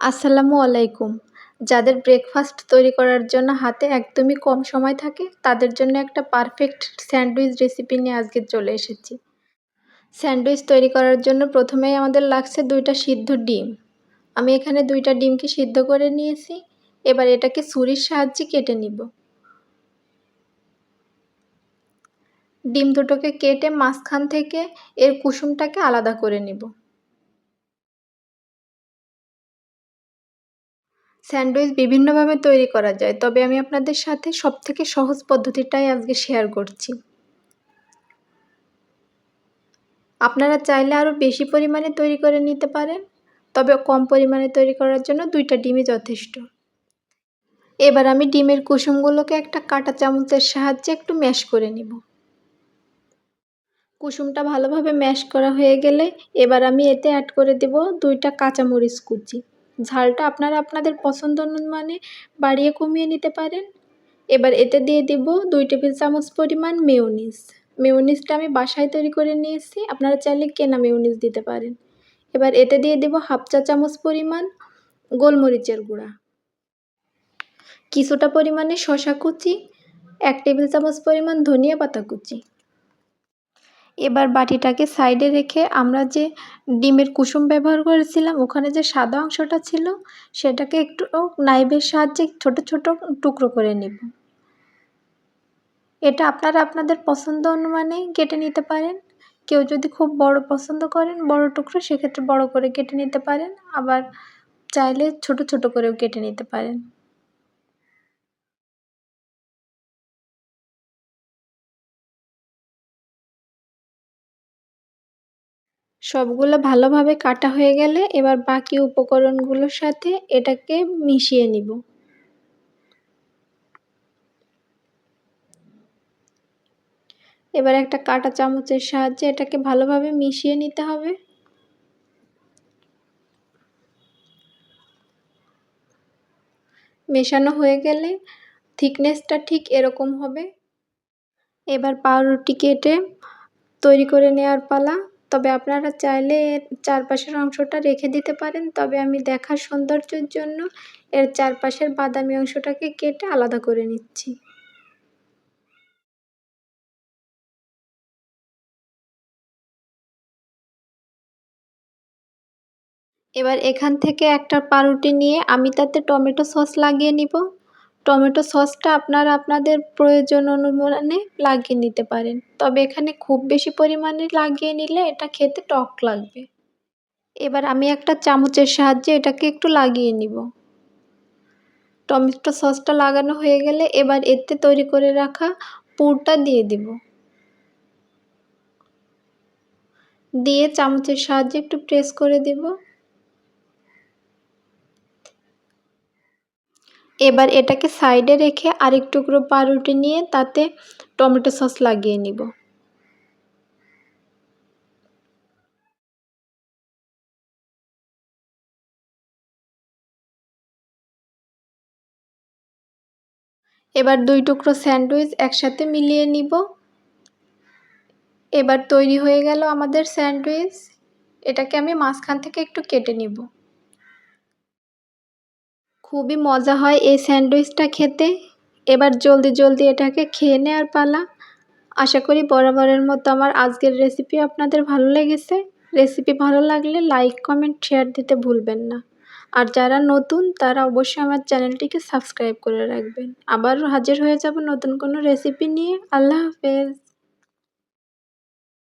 আসসালামু আলাইকুম। যাদের ব্রেকফাস্ট তৈরি করার জন্য হাতে একদমই কম সময় থাকে, তাদের জন্য একটা পারফেক্ট স্যান্ডউইচ রেসিপি নিয়ে আজকে চলে এসেছি। স্যান্ডউইচ তৈরি করার জন্য প্রথমেই আমাদের লাগছে দুইটা সিদ্ধ ডিম। আমি এখানে দুইটা ডিমকে সিদ্ধ করে নিয়েছি, এবার এটাকে ছুরির সাহায্যে কেটে নিব। ডিম দুটোকে কেটে মাঝখান থেকে এর কুসুমটাকে আলাদা করে নিব। স্যান্ডউইচ বিভিন্নভাবে তৈরি করা যায়, তবে আমি আপনাদের সাথে সবথেকে সহজ পদ্ধতিটাই আজকে শেয়ার করছি। আপনারা চাইলে আরও বেশি পরিমাণে তৈরি করে নিতে পারেন, তবে কম পরিমাণে তৈরি করার জন্য দুইটা ডিমই যথেষ্ট। এবার আমি ডিমের কুসুমগুলোকে একটা কাঁটা চামচের সাহায্যে একটু ম্যাশ করে নিব। কুসুমটা ভালোভাবে ম্যাশ করা হয়ে গেলে এবার আমি এতে অ্যাড করে দেব দুইটা কাঁচামরিচ কুচি। ঝালটা আপনারা আপনাদের পছন্দ অনুমানে বাড়িয়ে কমিয়ে নিতে পারেন। এবার এতে দিয়ে দিব দুই টেবিল চামচ পরিমাণ মেউনিস মেউনিসটা আমি বাসায় তৈরি করে নিয়েছি, আপনারা চাইলে কেনা মেউনিস দিতে পারেন। এবার এতে দিয়ে দেব হাফ চা চামচ পরিমাণ গোলমরিচের গুঁড়া। কিছুটা পরিমাণে শশা কুচি, এক টেবিল চামচ পরিমাণ ধনিয়া পাতা কুচি। এবার বাটিটাকে সাইডে রেখে আমরা যে ডিমের কুসুম ব্যবহার করেছিলাম, ওখানে যে সাদা অংশটা ছিল, সেটাকে একটু নাইভের সাহায্যে ছোট ছোট টুকরো করে নেব। এটা আপনারা আপনাদের পছন্দ অনুমানে কেটে নিতে পারেন। কেউ যদি খুব বড় পছন্দ করেন, বড় টুকরো, সেক্ষেত্রে বড় করে কেটে নিতে পারেন। আবার চাইলে ছোট ছোট করেও কেটে নিতে পারেন। সবগুলো ভালোভাবে কাটা হয়ে গেলে এবার বাকি উপকরণগুলোর সাথে এটাকে মিশিয়ে নিব। এবার একটা কাটা চামচের সাহায্যে এটাকে ভালোভাবে মিশিয়ে নিতে হবে। মেশানো হয়ে গেলে থিকনেসটা ঠিক এরকম হবে। এবার পাউরুটি কেটে তৈরি করে নেওয়ার পালা তবে আপনারা চাইলে এর চারপাশের অংশটা রেখে দিতে পারেন। তবে আমি দেখার সৌন্দর্যের জন্য এর চারপাশের বাদামি অংশটাকে কেটে আলাদা করে নিচ্ছি। এবার এখান থেকে একটা পাউরুটি নিয়ে আমি তাতে টমেটো সস লাগিয়ে নিব। টমেটো সসটা আপনারা আপনাদের প্রয়োজন অনুমানে লাগিয়ে নিতে পারেন। তবে এখানে খুব বেশি পরিমাণে লাগিয়ে নিলে এটা খেতে টক লাগবে। এবার আমি একটা চামচের সাহায্যে এটাকে একটু লাগিয়ে নিব। টমেটো সসটা লাগানো হয়ে গেলে এবার এতে তৈরি করে রাখা পুরটা দিয়ে দিব। দিয়ে চামচের সাহায্যে একটু প্রেস করে দিব। এবার এটাকে সাইডে রেখে আরেক টুকরো পাউরুটি নিয়ে তাতে টমেটো সস লাগিয়ে নিব। এবার দুই টুকরো স্যান্ডউইচ একসাথে মিলিয়ে নিব। এবার তৈরি হয়ে গেল আমাদের স্যান্ডউইচ। এটাকে আমি মাঝখান থেকে একটু কেটে নিব। খুবই মজা হয় এই স্যান্ডউইচটা খেতে। এবার জলদি জলদি এটাকে খেয়ে নেওয়ার পালা। আশা করি বরাবরের মতো আমার আজকের রেসিপি আপনাদের ভালো লেগেছে। রেসিপি ভালো লাগলে লাইক কমেন্ট শেয়ার দিতে ভুলবেন না। আর যারা নতুন, তারা অবশ্যই আমার চ্যানেলটিকে সাবস্ক্রাইব করে রাখবেন। আবারও হাজির হয়ে যাব নতুন কোনো রেসিপি নিয়ে। আল্লাহ হাফেজ।